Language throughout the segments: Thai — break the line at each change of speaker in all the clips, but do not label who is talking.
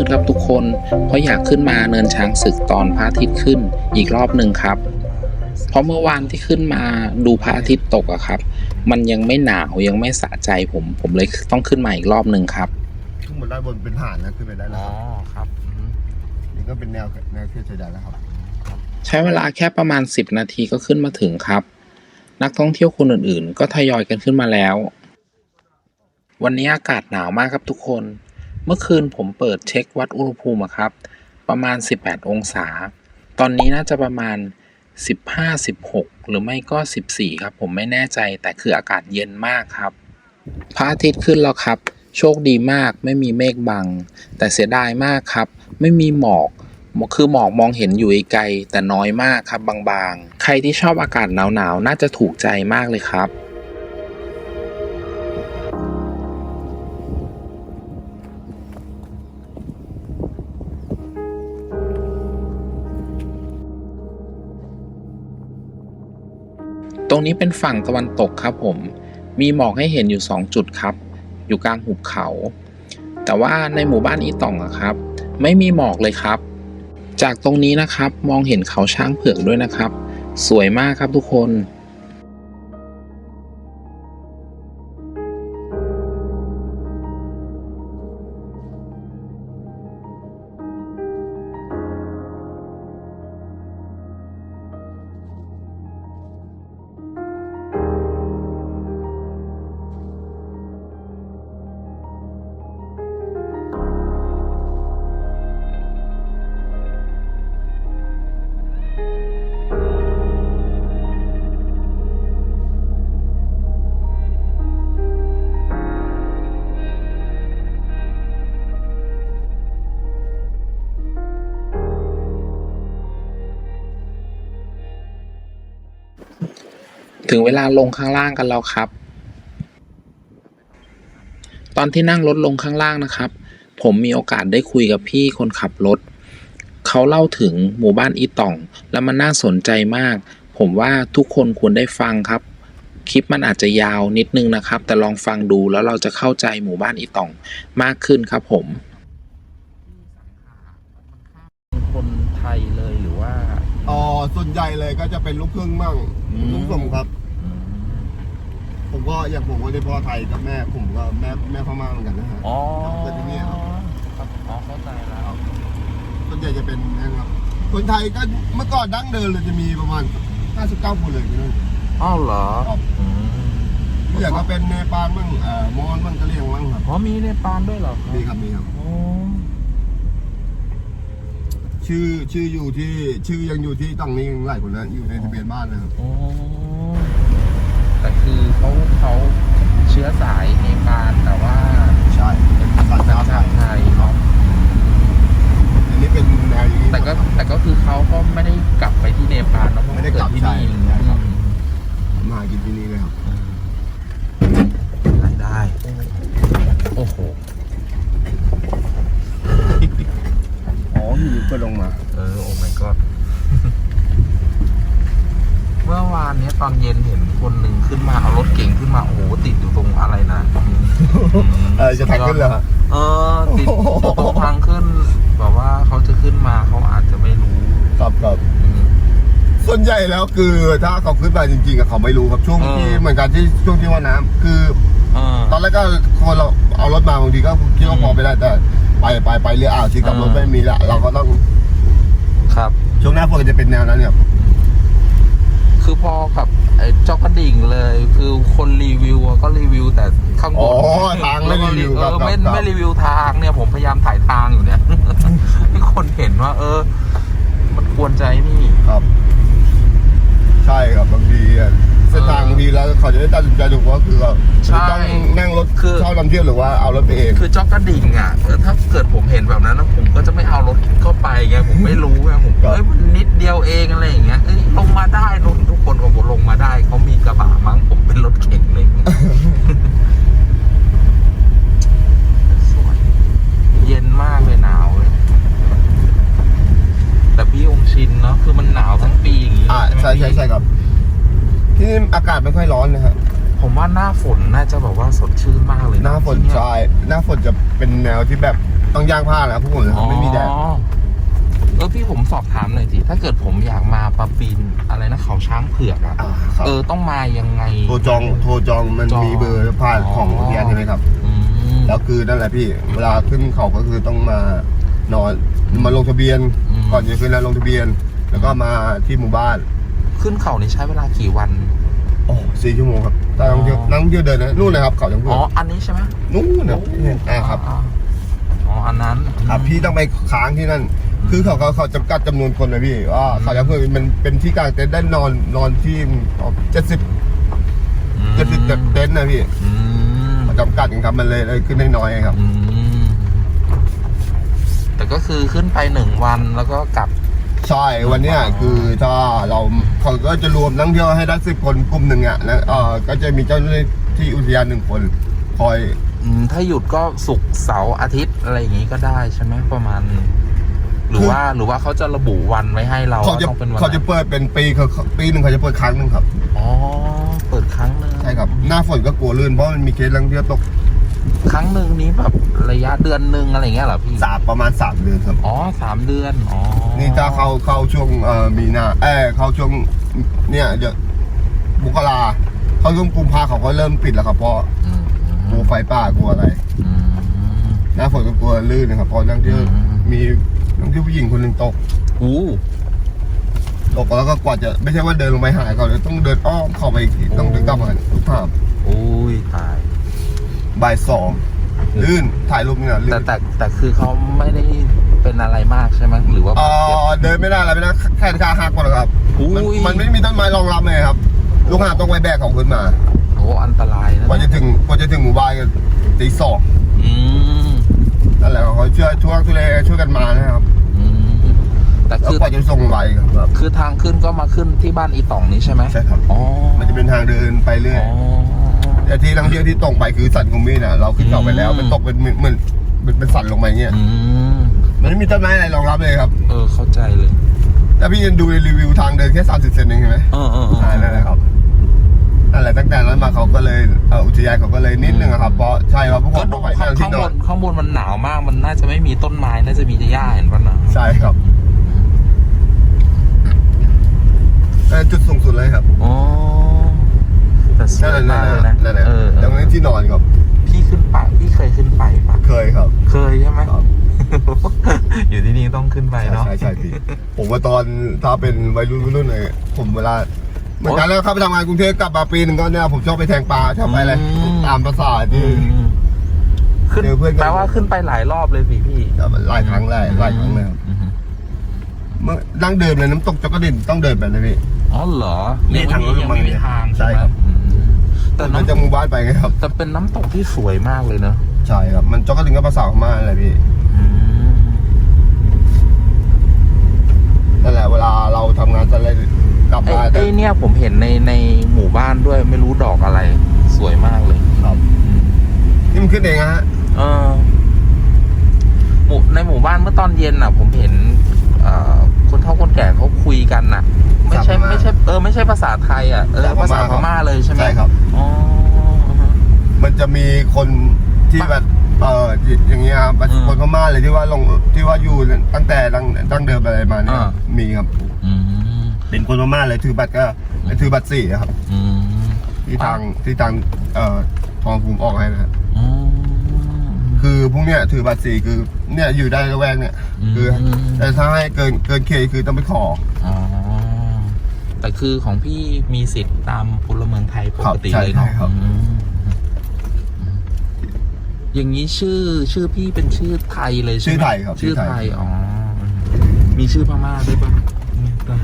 ตื่นแต่เช้ามืดครับทุกคน เพราะอยากขึ้นมาเนินช้างศึกตอนพระอาทิตย์ขึ้นอีกรอบหนึ่งครับ เพราะเมื่อวานที่ขึ้นมาดูพระอาทิตย์ตกอะครับ มันยังไม่หนาวยังไม่สะใจผม ผมเลยต้องขึ้นมาอีกรอบหนึ่งครับ
ขึ้นบนด้านบนเป็นฐานนะขึ้นไปได้แล้วครับ
ครับ
นี่ก็เป็นแนวแนวเขตชายแดนแล้วครับ
ใช้เวลาแค่ประมาณ 10 นาทีก็ขึ้นมาถึงครับ นักท่องเที่ยวคนอื่นๆ ก็ทยอยกันขึ้นมาแล้ว วันนี้อากาศหนาวมากครับทุกคน เมื่อคืนผมเปิดเช็ควัดอุณหภูมิครับ ประมาณ 18 องศา ตอนนี้น่าจะประมาณ 15-16 หรือไม่ก็ 14 ครับ ผมไม่แน่ใจแต่คืออากาศเย็นมากครับ พระอาทิตย์ขึ้นแล้วครับ โชคดีมากไม่มีเมฆบัง แต่เสียดายมากครับ ไม่มีหมอกคือหมอกมองเห็นอยู่ไกลแต่น้อยมากครับบางๆ ใครที่ชอบอากาศหนาวๆ น่าจะถูกใจมากเลยครับ ตรงนี้เป็นฝั่งตะวันตกครับผม มีหมอกให้เห็นอยู่ 2 จุดครับ อยู่กลางหุบเขา แต่ว่าในหมู่บ้านอีต่องอะครับ ไม่มีหมอกเลยครับ จากตรงนี้นะครับมองเห็นเขาช้างเผือกด้วยนะครับ สวยมากครับทุกคน ถึงเวลาลงข้างล่างกันแล้วครับ ตอนที่นั่งรถลงข้างล่างนะครับ ผมมีโอกาสได้คุยกับพี่คนขับรถ เขาเล่าถึงหมู่บ้านอีต่อง แล้วมันน่าสนใจมาก ผมว่าทุกคนควรได้ฟังครับ คลิปมันอาจจะยาวนิดนึงนะครับ แต่ลองฟังดูแล้วเราจะเข้าใจหมู่บ้านอีต่องมากขึ้นครับผมคนไทยเลยหรือว่า
อ๋อ ส่วนใหญ่เลยก็จะเป็นลูกครึ่งมั่ง
อืม
ลูกผสมครับ ผมก็อย่างผมก็ได้พ่อไทยกับแม่ผมก็แม่แม่พม่าเหมือนกันนะฮะ
อ๋อ
เกิดที่นี่ครับ
ครับอ๋อเข้าใจแล้ว
ส่วนใหญ่จะเป็นนะครับคนไทยก็เมื่อก่อนดั้งเดิมเลยจะมีประมาณ 59 คนเลยที่นั่น
อ้าวเหรออืม
ที่เหลือก็เป็นเนปาลมั่งเอ่อมอญมั่งกะเหรี่ยงมั่งครับ
อ๋อมีในปานด้วยเหรอครับ
มีครับมีครับ
อ๋อ
ชื่อชื่ออยู่ที่ชื่อยังอยู่ที่ต้องนี้ยังหลายคนนะอยู่ในทะเบียนบ้านนะครับ
อ๋อ แต่คือเขาเขาเชื้อสายเนปาลแต่ว่า
ใช่เป็นภาษา
สัญ
ไท
ชายติไทยเนาะ
อันนี้เป็นแนวอย่างนี้
แต่ก็แต่ก็คือเขาก็ไม่ได้กลับไปที่เนปาลเนอะเพราะ
ไม่ได้กลับ
เดที่นี่
ใช่ใช่ครับ มาหากินที่นี่เลยครับ
รายได้ โอ้โห
อ๋ออยู่ก็ลงมา
เออ โอ้ my god เมื่อวานเนี้ยตอนเย็นเห็นคนหนึ่งขึ้นมาเอารถเก่งขึ้นมา โอ้โห ติดอยู่ตรงอะไรนะ
เออจะทาง ขึ้นเลยฮะ
เออติดอยู่ตรงทางขึ้นแบบว่าเขาจะขึ้นมาเขาอาจจะไม่รู้
ครับครับ
อืม
ส่วนใหญ่แล้วคือถ้าเขาขึ้นไปจริงๆอะเขาไม่รู้ครับช่วง
เออ
ที่เหมือนกันที่ช่วงที่ว่าน้ำคือ
เออ
ตอนแรกก็คนเราเอารถมาบางทีก็คิดว่าพอไปได้แต่ไปไปไปเรืออ่าวที่กับ
เออ
รถไม่มีละเราก็ต้อง
ครับ
ช่วงหน้าฝนจะเป็นแนวนั้นเนี่ย
คือพอกับ ไอ้เจ้ากระดิ่งเลย คือคนรีวิวอะก็รีวิวแต่ข้างบ
อ๋อนทางไม่รีวิว
เอ
ครับ
อ
ครับ
ไม่
ครับ
ไม่รีวิวทางเนี่ย ผมพยายามถ่ายทางอยู่เนี่ย ให้คนเห็นว่า เออ มันควรใจนี่
ครับ ใช่ครับบางทีอะ เส้นทางบางทีแล้วเขาจะได้ตัดสินใจถูกว่าคือว่า
ใช่
ต้องนั่งรถ
คือ
เช่าลำเที่ยวหรือว่าเอารถไปเอง
คือเจ้ากระดิ่งอะเออถ้าเกิดผมเห็นแบบนั้นนะผมก็จะไม่เอารถเข้าไปไงผมไม่รู้ไงผม
ครับ
เอ้ยมันนิดเดียวเองอะไรอย่างเงี้ยเอ้ยลงมาได้ลงทุกคนก็บอกลงมาได้เขามีกระบะมั้งผมเป็นรถเข็นเลยสวยเย็นมากเลยหนาวเลยแต่พี่องค์ชินเนาะคือมันหนาวทั้งปีอย่างงี้
อ่าใช่
ไหม
ใช่
พี่
ใช่ครับ ที่นี่อากาศไม่ค่อยร้อนนะฮะ
ผมว่าหน้าฝนน่าจะแบบว่าสดชื่นมากเลยะ
หน้าฝน
ที่เย
ใช่หน้าฝนจะเป็นแนวที่แบบต้องย่างผ้านะพวกผมเลยครับไม่มีแดด
อ๋อเออพี่ผมสอบถามหน่อยสิถ้าเกิดผมอยากมาปะปีนอะไรนะเขาช้างเผือกอะ
อ่าครับ
เออต้องมายังไง
โทรจองโทรจองมัน
จอง
มีเบอร์ผ่าน
อ๋อ
ของอุทยานใช่ไหมครับ
อืม
แล้วคือนั่นแหละพี่ เวลาขึ้นเขาก็คือต้องมานอนมาลงทะเบียน
อืม
ก่อนจะขึ้นแล้วลงทะเบียน แล้วก็มาที่หมู่บ้าน
ขึ้นเขานี่ใช้เวลากี่วัน
โอ้สี่ชั่วโมงครับถ้านักท่องเที่ยว
อ๋อ
นักท่องเที่ยวเดินนะนู่นนะครับเขาจังเพื่
อ๋
อ
ออันนี้ใช่ไหม
นู่นนะอ่าครับ
อ๋ออ๋ออันนั้น
ครับพี่ต้องไปค้างที่นั่น คือเขาเขาเขาจำกัดจำนวนคนนะพี่ว่าเขาจะเพื่อมันเป็นที่กลางเต็นท์ได้นอนนอนที่เจ็ดสิบ
อืม
เจ็ดสิบเต็นท์นะพี่
อืม
เขาจำกัดกันครับมันเลยเลยขึ้นได้น้อยครับ
อืมแต่ก็คือขึ้นไปหนึ่งวันแล้วก็กลับ
ใช่วันเนี้ยคือถ้าเราเขาก็จะรวมนักท่องเที่ยวให้ได้สิบคนกลุ่มหนึ่งอะแล้วเออก็จะมีเจ้าหน้าที่อุทยานหนึ่งคน คอย
อืมถ้าหยุดก็ศุกร์เสาร์อาทิตย์อะไรอย่างงี้ก็ได้ใช่ไหมประมาณ หรือว่าหรือว่าเขาจะระบุวันไว้ให้เรา
เขาจะ
ว่าต้องเป็นวัน
เขาจะ
ไหน
เปิดเป็นปีเขาปีหนึ่งเขาจะเปิดครั้งหนึ่งครับ
อ๋อเปิดครั้งหนึ่ง
ใช่ครับ หน้าฝนก็กลัวลื่นเพราะมันมีเคสนักท่องเที่ยวตก
ครั้งหนึ่งนี้แบบระยะเดือนหนึ่งอะไรอย่างเงี้ยเหรอพี่
สามประมาณสามเดือนครับ
อ๋อสามเดือนอ๋อ
นี่ถ้าเข้าเข้าช่วงเอ่อมีนาเออเข้าช่วงเนี่ยเดี๋ยวบุกราเข้าช่วงกุมภาเขาก็เริ่มปิดแล้วครับเพราะ
อืม
กลัวไฟป่ากลัวอะไร
อืม
หน้าฝนก็กลัวลื่นนะครับเพราะนักท่องเที่ยว
อืม
มีนักท่องเที่ยวผู้หญิงคนหนึ่งตก
อู้
ตกแล้วก็กว่าจะไม่ใช่ว่าเดินลงไปหาเขาเลยต้องเดินอ้อมเข้าไปอีกทีต้องเดินกลับมาทุกภาพ
โอ้ยตาย
บ่ายสองลื่นถ่ายรูปเนี่ยลื่
แต่
น
แต่แต่คือเขาไม่ได้เป็นอะไรมากใช่ไหมหรือว่า
เอ่
บาดเจ็บ
อเดินไม่ได้อะไรไม่ได้แค่ขาหักหมดเลยครับ
อุ้
มัน
ย
มันไม่มีต้นไม้รองรับเลยครับ ลูกหาบต้องไปแบกเขาขึ้นมา
โอ้อันตรายนะ
กว่าจะถึงกว่าจะถึงหมู่บ้านก็ตีสอง
อืม
นั่นแหละเขาช่วยช่วยทุเลช่วยกันมานะครับ
อืมแต่
แล้ว
คือ ก
ว่าจะส่งไปครับ
คือทางขึ้นก็มาขึ้นที่บ้านอีต่องนี้ใช่ไหม
ใช่ครับ
อ๋อ
มันจะเป็นทางเดินไปเรื่อย
อ๋อ
แต่ที่นักท่องเที่ยวที่ตรงไปคือสันกุมมี่น่ะเราขึ้นเขาไปแล้ว
อืม
มันตกเป็นเหมือนเหมือนเป็นเป็นสันลงไปเงี้ย
อืม
มันไม่มีต้นไม้อะไรรองรับเลยครับ
เออเข้าใจเลย
แต่พี่ยังดูในรีวิวทางเดินแค่30เซนเองใช่ไหม
เออเออเออ
ใช่นั่นแหละครับนั่นแหละตั้งแต่นั้นมาเขาก็เลยเอ่ออุทยานเขาก็เลยนิดนึงอะครับเพราะใช่ครับพวกผ
ก็
ม
ดู
ต้องไป
ข้าง
นั่งที่
ข้าง
น
บ
อน
นข้างบนมันหนาวมากมันน่าจะไม่มีต้นไม้น่าจะมีแต่หญ้าเห็นป่ะนะ
ใช่ครับเอ่อจุดสูงสุดเลยครับ
อ๋อ แต่สว
นั่น
ย
แหละ
มากเลยนะ
นั่นแหละ
เออเอ
ตร
อง
นั้นที่นอนครับ
พี่ขึ้นไปพี่เคยขึ้นไปปะ
เคยครับ
เคยใช่ไหม
ครับ
อยู่ที่นี่ต้องขึ้นไป
ใช่
เนาะ
ใช่ใช่พี่ผมว่าตอนถ้าเป็นวัยรุ่นวัยรุ่นเลยผมเวลาเหมือนกันแล้วเข้าไปทำงานกรุงเทพกลับมาปีหนึ่งก็เนี่ยผมชอบไปแทงปลาชอบไปอะไรตามภาษาที่
อืมขึ้น
เจอเพื่อนกัน
แปลว่าขึ้นไปหลายรอบเลยสิพี่
หลายครั้งหลายหลายครั้งเลยครับ
อืม
เมื่อนั่งเดินเลยน้ำตกจักรดินต้องเดินไปเลยพี่
อ๋อเหรอ
นี่ทางรถ
ยัง
ลงมา
ไม่มีทาง
ใช่
ใช่ไหม
ครับ
อืม แต่
มันจะ
น้ำ
หมู่บ้านไปไงครับ
แต่เป็นน้ำตกที่สวยมากเลยเนอะ
ใช่ครับ มันจักรดินก็ภาษาพม่าอะไรพี่
อืม
นั่นแหละเวลาเราทำงานจะเลยกลับ
ไอ้
มาแต่
ไอ้เนี่ยผมเห็นในในหมู่บ้านด้วยไม่รู้ดอกอะไร สวยมากเลย
ครับนี่มันขึ้นเองนะฮะ
เออหมู่ในหมู่บ้านเมื่อตอนเย็นน่ะ ผมเห็นเอ่อ คนเฒ่าคนแก่เขาคุยกันน่ะ ไม่ใช่ไม่ใช่เออไม่ใช่ภาษาไทยอะเออภาษาพม่าเลยใช่ไหม
ใช่ครับ
อ๋อ
มันจะมีคนที่แบบเอออย่างเงี้ยครับ
อืม
คนพม่าเลยที่ว่าลงที่ว่าอยู่ตั้งแต่ดั้งดั้งเดิมอะไรมาเนี่ย
อ่า
มีครับ
อืม
เป็นคนพม่าเลยถือบัตรก็ถือบัตรสี่อะครับ
อืม
ที่ทางที่ทางเอ่อทองภูมิออกให้นะฮะ
อืม
คือพวกเนี้ยถือบัตรสี่คือเนี่ยอยู่ได้ระแวกเนี่ย คืออ
ม
แต่ถ้าให้เกินเกินเคคือต้องไปขอ
อ๋อแต่คือของพี่มีสิทธิ์ตามพลเมืองไทยปกติ
ครับใช่
เลยเนาะ
ใช่ครับ
อืมอย่างนี้ชื่อชื่อพี่เป็นชื่อไทยเลยใช่ไหม
ชื่อไทยครับ
ชื่อ
ชื่อ
ไท
ไท
ย
ย
อ๋ออืมมีชื่อพม่าด้วยปะไม่กล้า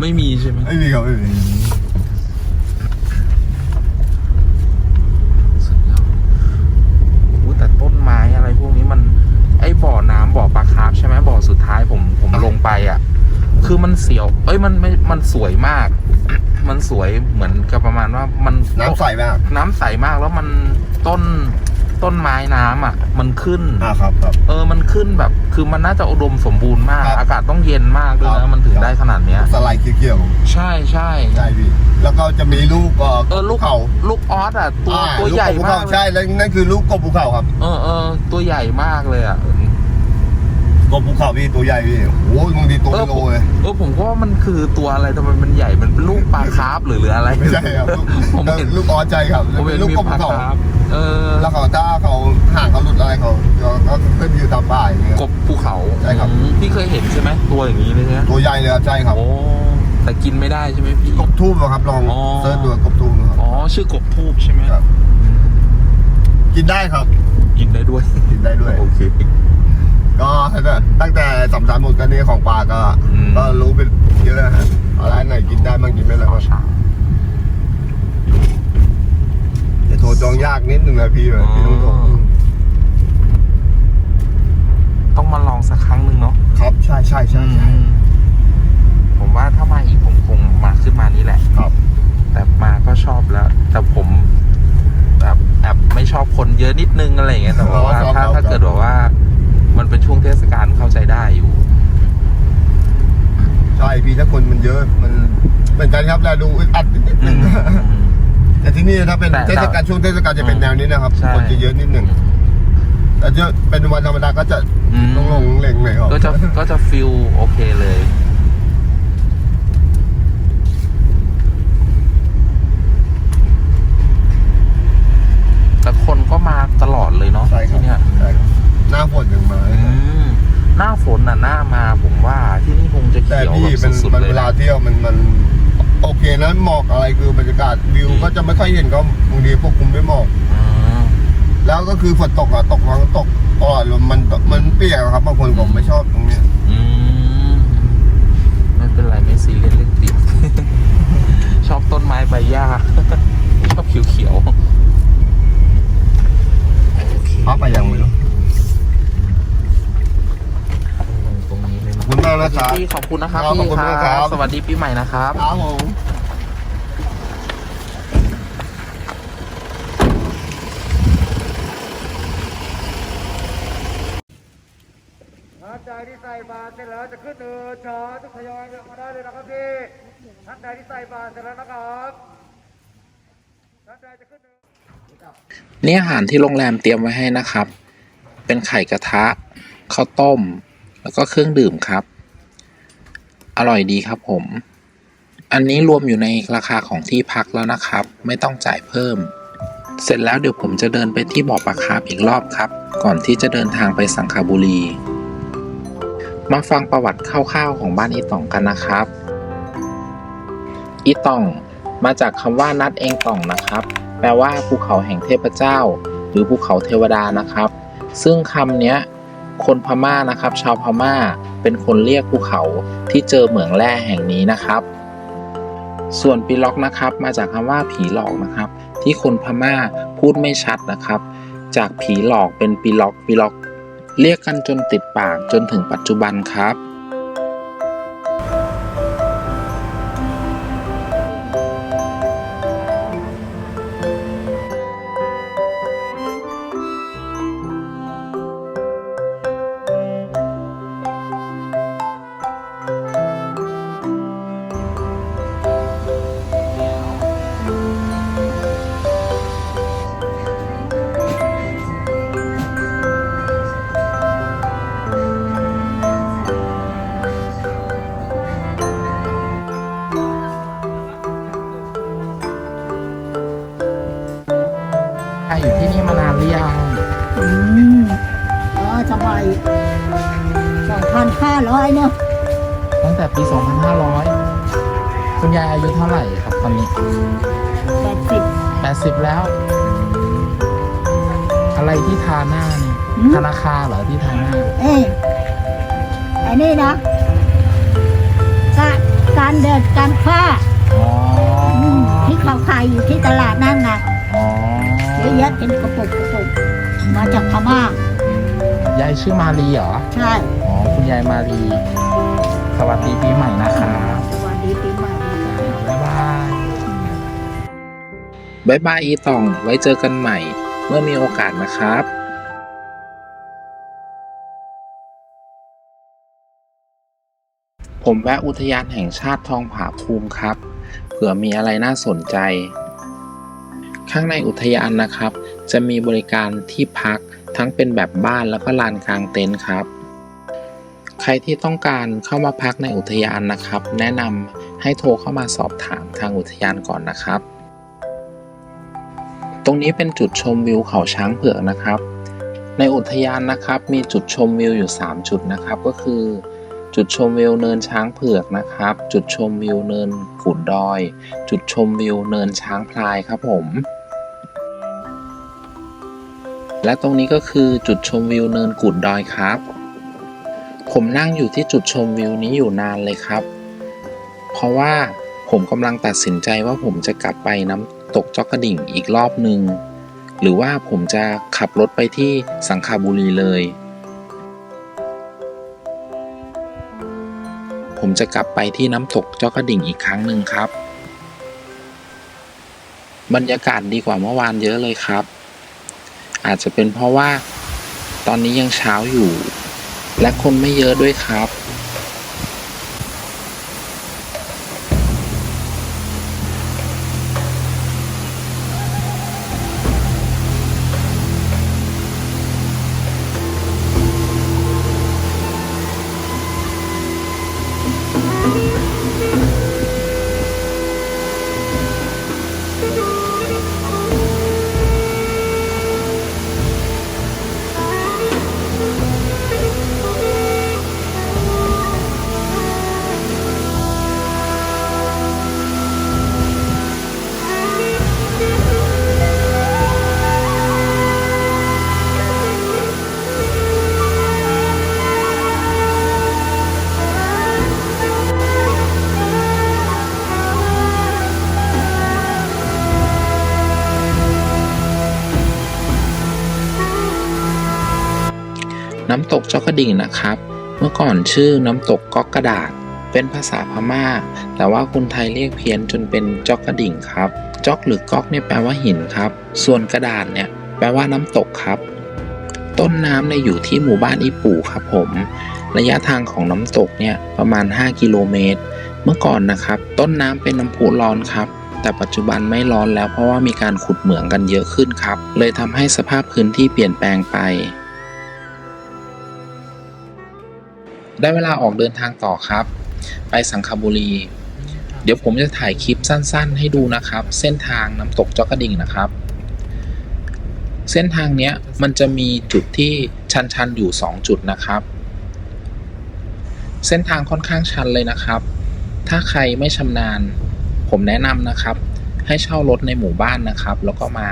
ไม่มีใช่ไหม
ไม่มีครับไม่มี
สุดยอดโอ้แต่ต้นไม้อะไรพวกนี้มัน ไอ้ บ่อน้ำบ่อปลาคาร์ฟใช่ไหมบ่อสุดท้ายผมผมลงไปอะ คือมันเสียว เอ้ยมันไม่มันสวยมาก มันสวยเหมือนกับประมาณว่ามัน
น้ำใสมาก
น้ำใสมากแล้วมันต้นต้นไม้น้ำอะ มันขึ้น
อ่าครับครับ
เออมันขึ้นแบบ คือมันน่าจะอุดมสมบูรณ์มาก
ครับ
อากาศต้องเย็นมากด้วย
ครั
นะ
บ
มันถึงได้ขนาดเนี้ย
สไลด์เกี่ยว
ใช่ใช่
ๆใช่พี่แล้วก็จะมีลูกเอ่อ
เออลูก
เขา
ลูกออสอะตัว
อ่า
ตัวใหญ่
ลูกกบภู
มา
เขา
กเล
ใช่
ย
แล้วนั่นคือลูกกบภูเขาครับ
เออเออตัวใหญ่มากเลยอะ
กบภูเขาพี่ตัวใหญ่พี่โอ้ยบางทีตัว
เออ
เป็น
ผ
โล
ม
เลย
เออผมก็ว่ามันคือตัวอะไรทำไมมันใหญ่มันเป็นลูกปลาคาร์ฟหรือหรืออะไร
ไม่ใช่ครับลูก
ผมเห็น
ลูกออสใจครับ
ผมเห็น
ลูก
มี
กบ
ป
ภู
ลา
เขา
คาร์ฟเออ
แล้วเขาถ้าเขาห่างเขาหลุดอะไรเขาเขาก็ขึ้นอยู่ตามป่าอย่างเงี้ย
กบภูเขา
ใช่ครับ
อืมพี่เคยเห็นใช่ไหมตัวอย่างนี้เลยใช่ไหม
ตัวใหญ่เลยครับใช่ครับ
โอ้แต่กินไม่ได้ใช่ไหมพี่
กบทูบเหรอครับลอง
อ๋อ
เสิร์ชดูกบทูบครับ
อ๋อชื่อกบทูบใช่ไหม
ครับกินได้ครับ
กินได้ด้วย
กินได้ด้วย
โอเค
ก็ตั้งแต่สัมสานหมดกันนี้ของป่าก็
อืม
ก็รู้เป็นเยอะนะฮะอะไรไหนกินได้บ้างกินไม่ได้บ้าง
ช้าง
จะโทรจองยากนิดนึงนะพี่แบบพี่ต้องโทร
ต้องมาลองสักครั้งหนึ่งเนาะ
ครับใช่ใช่ใช่ใช่
อืมผมว่าถ้ามาอีกผมคงมาขึ้นมานี่แหละ
ครับ
แต่มาก็ชอบแล้ว แต่ผมแบบแอบไม่ชอบคนเยอะนิดนึงอะไรอย่างเงี้ยแต่ว่า
อ๋อครับ
ถ้า
ครับ
ถ้าเกิดแบบว่า มันเป็นช่วงเทศกาลเข้าใจได้อยู่
ใช่พี่ถ้าคนมันเยอะมันเหมือนกันครับแลดูอึดอัดนิดนึงแต่ที่นี่ถ้าเป็น
แต่
เทศกาลช่วงเทศกาลจะเป็นแนวนี้นะครับ
ใช่
คนจะเยอะนิดนึงแต่ถ้าเป็นวันธรรมดาก็จะ
อืม
ลงลงๆเล่งๆหน่อยครับ
ก็จะก็จะฟิลโอเคเลยแต่คนก็มาตลอดเลยเนาะ
ใช่ครับ
ที่เนี่ย
ใช่ครับ หน้าฝนยังมา
อืมหน้าฝนน่ะหน้ามาผมว่าที่นี่คงจะ
แต่
เขียว
พี่
แบ
มัน
บสุด
มัน
ๆเลย
เวลา
นะ
เที่ยวมันมัน โอเคนะหมอกอะไรคือบรรยากาศวิว
อืม
ก็จะไม่ค่อยเห็นก็บางทีควบคุมด้วยหมอก
อืม
แล้วก็คือฝนตกอะตกมันตกตลอดเลยมันมันเปียกอะครับบางคนผมไม่ชอบตรงเนี้ย
อืม ไม่เป็นไร ไม่ซีเรียสเรื่องเปียกชอบต้นไม้ใบหญ้า ชอบเขียวๆ
พักไปยังไม่รู้ คุณมากนะครับ
พี่ขอบคุณนะครับ
ครับ
พี่
ขอบคุณ
ค
มากครั
รับบสวัสดีปีใหม่นะครับ
ครับผม
ท่านใดที่ใส่บาตรเสร็จแล้วจะขึ้นเนินช้าทุกทยอยมาได้เลยนะครับพี่ท่านใดที่ใส่บาตรเสร็จแล้วนะครับท่านใดจะขึ้นเนิน
นี่อาหารที่โรงแรมเตรียมไว้ให้นะครับ เป็นไข่กระทะข้าวต้ม แล้วก็เครื่องดื่มครับ อร่อยดีครับผม อันนี้รวมอยู่ในราคาของที่พักแล้วนะครับ ไม่ต้องจ่ายเพิ่ม เสร็จแล้วเดี๋ยวผมจะเดินไปที่บ่อปลาคาร์ฟอีกรอบครับ ก่อนที่จะเดินทางไปสังขบุรี มาฟังประวัติคร่าวๆของบ้านอีต่องกันนะครับ อีต่องมาจากคำว่านัดเองต่องนะครับ แปลว่าภูเขาแห่งเทพเจ้า หรือภูเขาเทวดานะครับ ซึ่งคำเนี้ย คนพม่านะครับ ชาวพม่าเป็นคนเรียกภูเขาที่เจอเหมืองแร่แห่งนี้นะครับ ส่วนปีล็อกนะครับมาจากคำว่าผีหลอกนะครับ ที่คนพม่าพูดไม่ชัดนะครับ จากผีหลอกเป็นปีล็อกปีล็อก เรียกกันจนติดปากจนถึงปัจจุบันครับาร้อย
เนาะ
ตั้งแต่ปี 2500 คุณยายอายุเท่าไหร่ครับตอนนี้
แปดสิบ
80 แล้ว อะไรที่ทาหน้านี่
อืม
ธนาคารเหรอที่ทาหน้า
เอ้ยไอ้นี่นะการการเดินการผ้า
อ๋อ
อืมที่เขาขายอยู่ที่ตลาดนั่นนะ
อ๋อ
เยอะแยะเป็นกระปุกกระปุกมาจากพม่ายา
ยชื่อมารีเหรอ
ใช่
อ๋อคุณ ยายมารี สวัสดีปีใหม่นะครับ
สวัสดีปีใหม่บ
บ๊ายบายบ๊ายบายอีตองไว้เจอกันใหม่
เมื่อมีโอกาสนะครับผมแวะอุทยานแห่งชาติทองผาภูมิครับ เผื่อมีอะไรน่าสนใจ ข้างในอุทยานนะครับ จะมีบริการที่พักทั้งเป็นแบบบ้านแล้วก็ลานกลางเต็นท์ครับ ใครที่ต้องการเข้ามาพักในอุทยานนะครับ แนะนำให้โทรเข้ามาสอบถามทางอุทยานก่อนนะครับ ตรงนี้เป็นจุดชมวิวเขาช้างเผือกนะครับ ในอุทยานนะครับมีจุดชมวิวอยู่ 3 จุดนะครับ ก็คือ จุดชมวิวเนินช้างเผือกนะครับ จุดชมวิวเนินกุดดอย จุดชมวิวเนินช้างพลายครับผมและตรงนี้ก็คือจุดชมวิวเนินกุดดอยครับ ผมนั่งอยู่ที่จุดชมวิวนี้อยู่นานเลยครับ เพราะว่าผมกำลังตัดสินใจว่าผมจะกลับไปน้ำตกจอกกระดิ่งอีกรอบหนึ่งหรือว่าผมจะขับรถไปที่สังขาบุรีเลย ผมจะกลับไปที่น้ำตกจอกกระดิ่งอีกครั้งหนึ่งครับ บรรยากาศดีกว่าเมื่อวานเยอะเลยครับ อาจจะเป็นเพราะว่าตอนนี้ยังเช้าอยู่ และคนไม่เยอะด้วยครับ ดิ่งนะครับ เมื่อก่อนชื่อน้ำตกก๊อกกระดาษ เป็นภาษาพม่า แต่ว่าคนไทยเรียกเพี้ยนจนเป็นจอกกระดิ่งครับ จอกหรือก๊อกเนี่ยแปลว่าหินครับ ส่วนกระดาษเนี่ยแปลว่าน้ำตกครับ ต้นน้ำเนี่ยอยู่ที่หมู่บ้านอีปู่ครับผม ระยะทางของน้ำตกเนี่ยประมาณ 5 กิโลเมตร เมื่อก่อนนะครับ ต้นน้ำเป็นน้ำพุร้อนครับแต่ปัจจุบันไม่ร้อนแล้วเพราะว่ามีการขุดเหมืองกันเยอะขึ้นครับ เลยทำให้สภาพพื้นที่เปลี่ยนแปลงไป ได้เวลาออกเดินทางต่อครับ ไปสังขบุรี เดี๋ยวผมจะถ่ายคลิปสั้น ๆ ให้ดูนะครับ เส้นทางน้ำตกจอกกระดิ่งนะครับ เส้นทางเนี้ยมันจะมีจุดที่ชันๆอยู่ 2 จุดนะครับ เส้นทางค่อนข้างชันเลยนะครับ ถ้าใครไม่ชำนาญ ผมแนะนำนะครับ ให้เช่ารถในหมู่บ้านนะครับ แล้วก็มา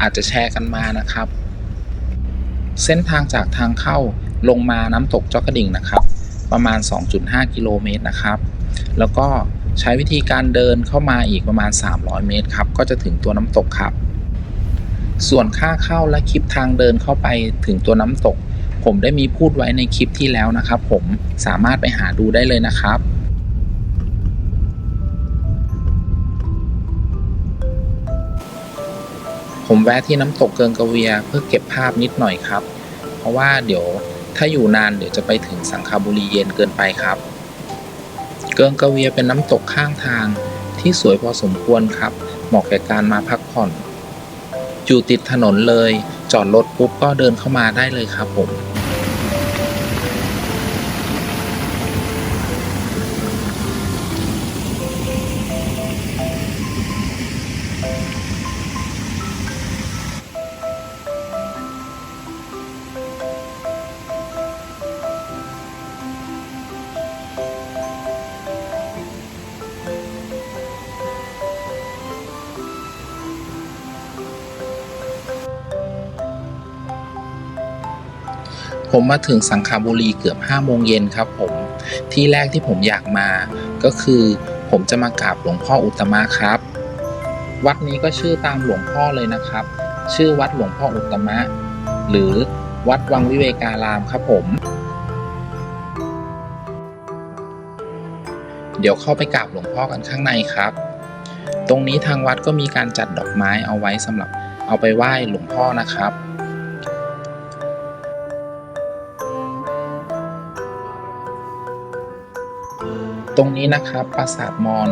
อาจจะแชร์กันมานะครับ เส้นทางจากทางเข้า ลงมาน้ำตกจอกกระดิ่งนะครับ ประมาณ 2.5 กิโลเมตรนะครับ แล้วก็ใช้วิธีการเดินเข้ามาอีกประมาณ 300 เมตรครับ ก็จะถึงตัวน้ำตกครับ ส่วนค่าเข้าและคลิปทางเดินเข้าไปถึงตัวน้ำตก ผมได้มีพูดไว้ในคลิปที่แล้วนะครับ ผมสามารถไปหาดูได้เลยนะครับผมแวะที่น้ำตกเกิงกะเวียเพื่อเก็บภาพนิดหน่อยครับ เพราะว่าเดี๋ยว ถ้าอยู่นานเดี๋ยวจะไปถึงสังคาบุรีเย็นเกินไปครับ เกิงกะเวียเป็นน้ำตกข้างทางที่สวยพอสมควรครับ เหมาะแก่การมาพักผ่อน อยู่ติดถนนเลย จอดรถปุ๊บก็เดินเข้ามาได้เลยครับผม ผมมาถึงสังขบุรีเกือบ5โมงเย็นครับผมที่แรกที่ผมอยากมา ก็คือผมจะมากราบหลวงพ่ออุตมะครับ วัดนี้ก็ชื่อตามหลวงพ่อเลยนะครับ ชื่อวัดหลวงพ่ออุตตมะ หรือวัดวังวิเวการามครับผม เดี๋ยวเข้าไปกราบหลวงพ่อกันข้างในครับ ตรงนี้ทางวัดก็มีการจัดดอกไม้เอาไว้สำหรับเอาไปไหว้หลวงพ่อนะครับ ตรงนี้นะครับปราสาทมอญ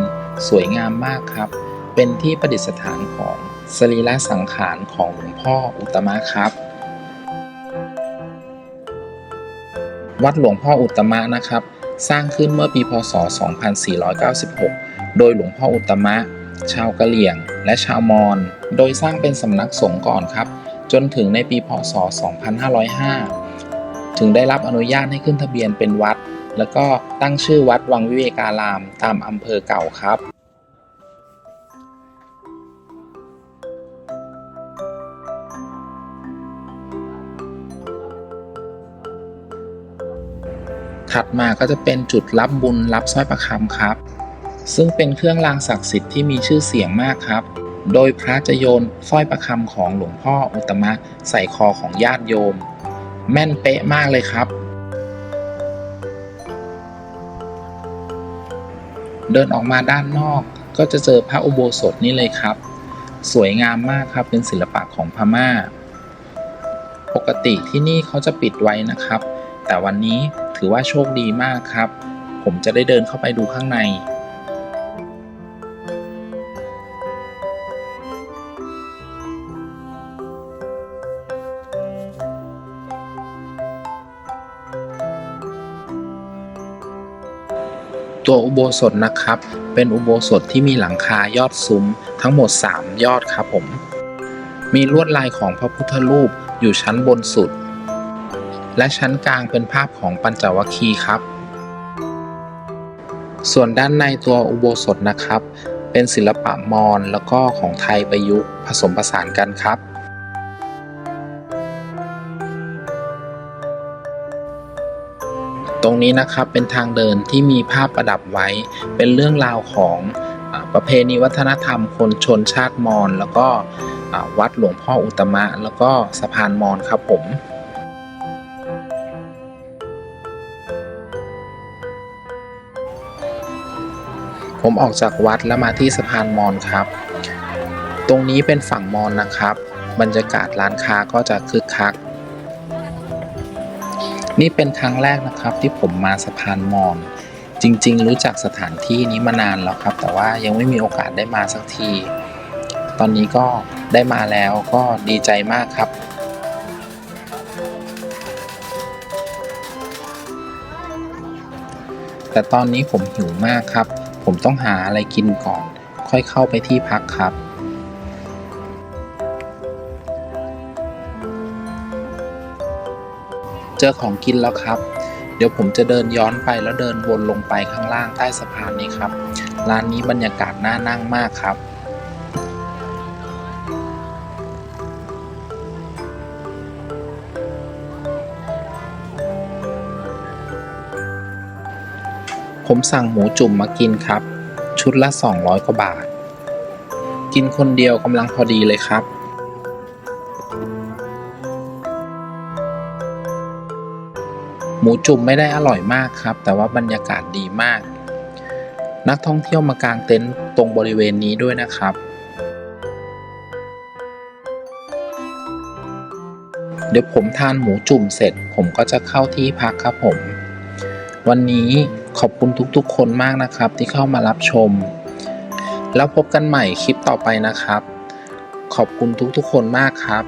สวยงามมากครับ เป็นที่ประดิษฐานของสรีระสังขารของหลวงพ่ออุตมะครับ วัดหลวงพ่ออุตมะนะครับ สร้างขึ้นเมื่อปีพศ 2496 โดยหลวงพ่ออุตตมะ ชาวกะเหรี่ยง และชาวมอญ โดยสร้างเป็นสำนักสงฆ์ก่อนครับ จนถึงในปีพศ 2505 ถึงได้รับอนุญาตให้ขึ้นทะเบียนเป็นวัด แล้วก็ตั้งชื่อวัดวังวิเวการามตามอำเภอเก่าครับถัดมาก็จะเป็นจุดรับบุญรับสร้อยประคำครับ ซึ่งเป็นเครื่องรางศักดิ์สิทธิ์ที่มีชื่อเสียงมากครับ โดยพระจะโยนสร้อยประคำของหลวงพ่ออุตตมะใส่คอของญาติโยม แม่นเป๊ะมากเลยครับ เดินออกมาด้านนอก ก็จะเจอพระอุโบสถนี่เลยครับ สวยงามมากครับเป็นศิลปะของพม่า ปกติที่นี่เขาจะปิดไว้นะครับ แต่วันนี้ถือว่าโชคดีมากครับ ผมจะได้เดินเข้าไปดูข้างใน ตัวอุโบสถนะครับ เป็นอุโบสถที่มีหลังคายอดซุ้มทั้งหมด 3 ยอดครับผม มีลวดลายของพระพุทธรูปอยู่ชั้นบนสุด และชั้นกลางเป็นภาพของปัญจวัคคีย์ครับ ส่วนด้านในตัวอุโบสถนะครับ เป็นศิลปะมอญแล้วก็ของไทยประยุกต์ผสมผสานกันครับ ตรงนี้นะครับเป็นทางเดินที่มีภาพประดับไว้ เป็นเรื่องราวของอประเพณีวัฒนธรรมคนชนชาติมอญแล้วก็วัดหลวงพ่ออุตตมะ แล้วก็สะพานมอญครับผมผมออกจากวัดแล้วมาที่สะพานมอญครับ ตรงนี้เป็นฝั่งมอญนะครับ บรรยากาศร้านค้าก็จะคึกคัก นี่เป็นครั้งแรกนะครับที่ผมมาสะพานมอญจริง ๆ รู้จักสถานที่นี้มานานแล้วครับ แต่ว่ายังไม่มีโอกาสได้มาสักที ตอนนี้ก็ได้มาแล้วก็ดีใจมากครับแต่ตอนนี้ผมหิวมากครับ ผมต้องหาอะไรกินก่อน ค่อยเข้าไปที่พักครับ เจอของกินแล้วครับ เดี๋ยวผมจะเดินย้อนไปแล้วเดินวนลงไปข้างล่างใต้สะพานนี้ครับ ร้านนี้บรรยากาศน่านั่งมากครับผมสั่งหมูจุ่มมากินครับ ชุดละ 200 กว่าบาท กินคนเดียวกำลังพอดีเลยครับ หมูจุ่มไม่ได้อร่อยมากครับ แต่ว่าบรรยากาศดีมาก นักท่องเที่ยวมากางเต็นท์ตรงบริเวณนี้ด้วยนะครับ เดี๋ยวผมทานหมูจุ่มเสร็จ ผมก็จะเข้าที่พักครับผม วันนี้ขอบคุณทุกๆ คนมากนะครับ ที่เข้ามารับชม แล้วพบกันใหม่คลิปต่อไปนะครับ ขอบคุณทุกๆ คนมากครับ